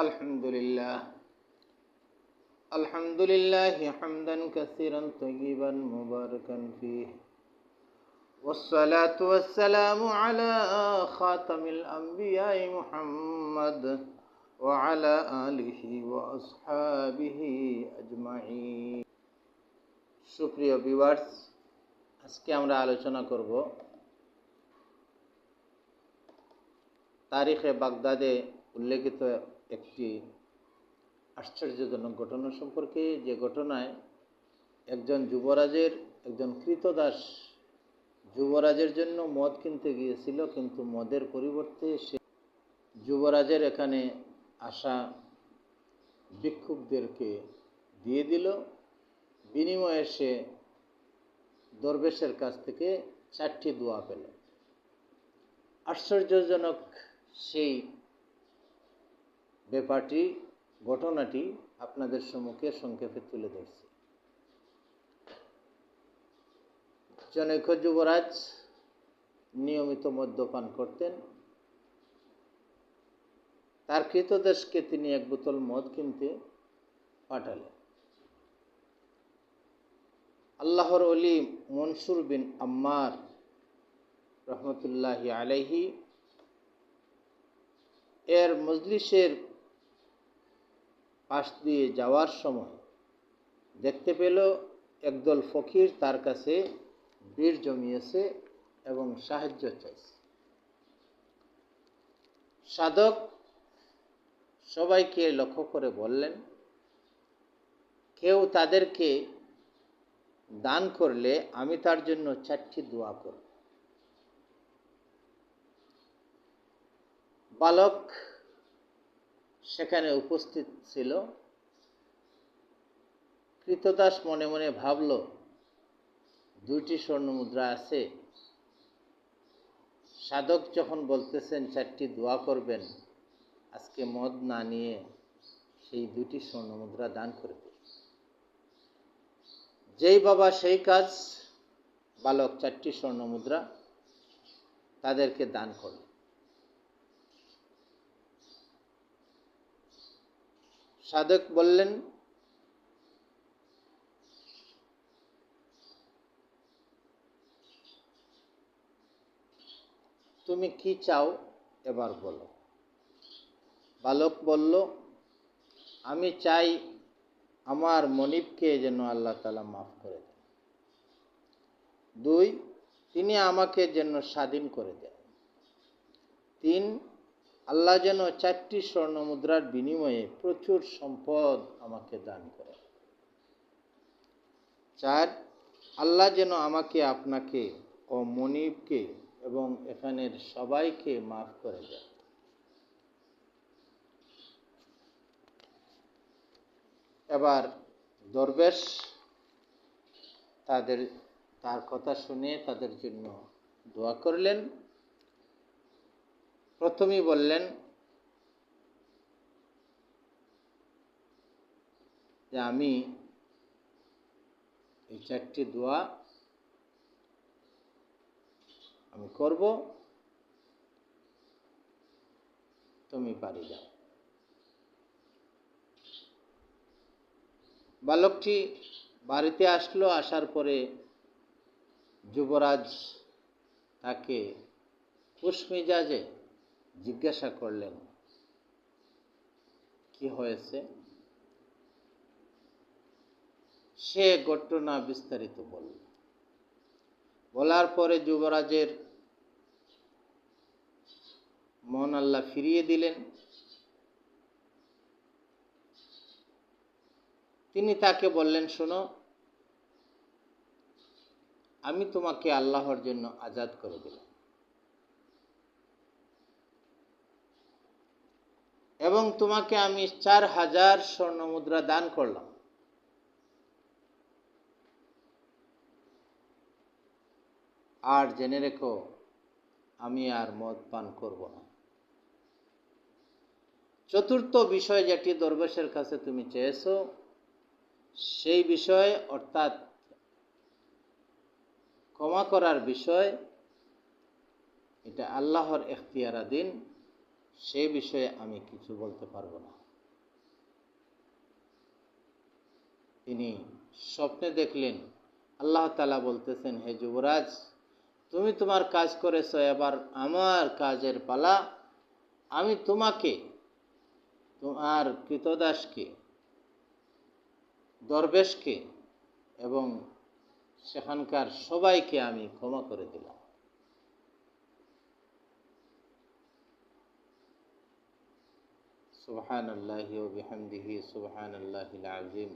الحمد لله الحمد لله حمدا كثيرا طيبا مباركا فيه والصلاة والسلام على خاتم الأنبياء محمد وعلى آله وأصحابه أجمعين সুপ্রিয় ভিউয়ার্স আজকে আমরা আলোচনা করব তারিখে বাগদাদে উল্লেখিত একটি আশ্চর্যজনক ঘটনা সম্পর্কে, যে ঘটনায় একজন যুবরাজের, একজন কৃতদাস যুবরাজের জন্য মদ কিনতে গিয়েছিল, কিন্তু মদের পরিবর্তে সে যুবরাজের এখানে আসা ভিক্ষুকদেরকে দিয়ে দিল। বিনিময়ে সে দরবেশের কাছ থেকে চারটি দোয়া পেল। আশ্চর্যজনক সেই ব্যাপারটি, ঘটনাটি আপনাদের সম্মুখে সংক্ষেপে তুলে ধরছি। জনৈক যুবরাজ নিয়মিত মদ্যপান করতেন। তার কৃতদেশকে তিনি এক বোতল মদ কিনতে পাঠালেন। আল্লাহর অলি মনসুর বিন আম্মার রহমতুল্লাহি আলাইহি এর মজলিসের পাশ দিয়ে যাওয়ার সময় দেখতে পেল একদল ফকির তার কাছে বীর জমিয়েছে এবং সাহায্য চাইছে। সাধক সবাইকে লক্ষ্য করে বললেন, কেউ তাদেরকে দান করলে আমি তার জন্য চারটি দোয়া করব। বালক সেখানে উপস্থিত ছিল। কৃতদাস মনে মনে ভাবল, দুইটি স্বর্ণ মুদ্রা আছে। সাধক যখন বলতেছেন, চারটি দোয়া করবেন, আজকে মদ না নিয়ে সেই দুটি স্বর্ণ মুদ্রা দান করে দিন। যেই বাবা সেই কাজ, বালক চারটি স্বর্ণ মুদ্রা তাদেরকে দান করল সাধক বললেন, তুমি কি চাও এবার বলো। বালক বলল, আমি চাই আমার মনিবকে যেন আল্লাহ তালা মাফ করে দেন। দুই, তিনি আমাকে যেন স্বাধীন করে দেন। তিন আল্লাহ যেন চারটি স্বর্ণ মুদ্রার বিনিময়ে প্রচুর সম্পদ আমাকে দান করে। চার, আল্লাহ যেন আমাকে, আপনাকে ও মনিবকে এবং এখানের সবাইকে মাফ করে দেয় এবার দরবেশ তাদের, তার কথা শুনে তাদের জন্য দোয়া করলেন। প্রথমেই বললেন যে আমি এই চারটি দোয়া আমি করব, তুমি পারি যাও বালকটি বাড়িতে আসলো, আসার পরে যুবরাজ তাকে কুশমিজাজে জিজ্ঞাসা করলেন, কি হয়েছে? সে ঘটনা বিস্তারিত বলল। বলার পরে যুবরাজের মন আল্লাহ ফিরিয়ে দিলেন। তিনি তাকে বললেন, শোনো, আমি তোমাকে আল্লাহর জন্য আজাদ করে দিলাম। এবং তোমাকে আমি চার হাজার স্বর্ণ মুদ্রা দান করলাম। আর জেনে রেখো, আমি আর মদ পান করব না। চতুর্থ বিষয় যেটি দরবেশের কাছে তুমি চেয়েছো, সেই বিষয় অর্থাৎ ক্ষমা করার বিষয়, এটা আল্লাহর এখতিয়ারাধীন সে বিষয়ে আমি কিছু বলতে পারব না। তিনি স্বপ্নে দেখলেন, আল্লাহ তালা বলতেছেন, হে যুবরাজ, তুমি তোমার কাজ করেছ, এবার আমার কাজের পালা। আমি তোমাকে, তোমার কৃতদাসকে, দরবেশকে এবং সেখানকার সবাইকে আমি ক্ষমা করে দিলাম। سبحان الله وبحمده سبحان الله العظيم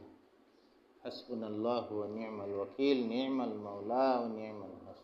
حسبنا الله ونعم الوكيل نعم المولى ونعم النصير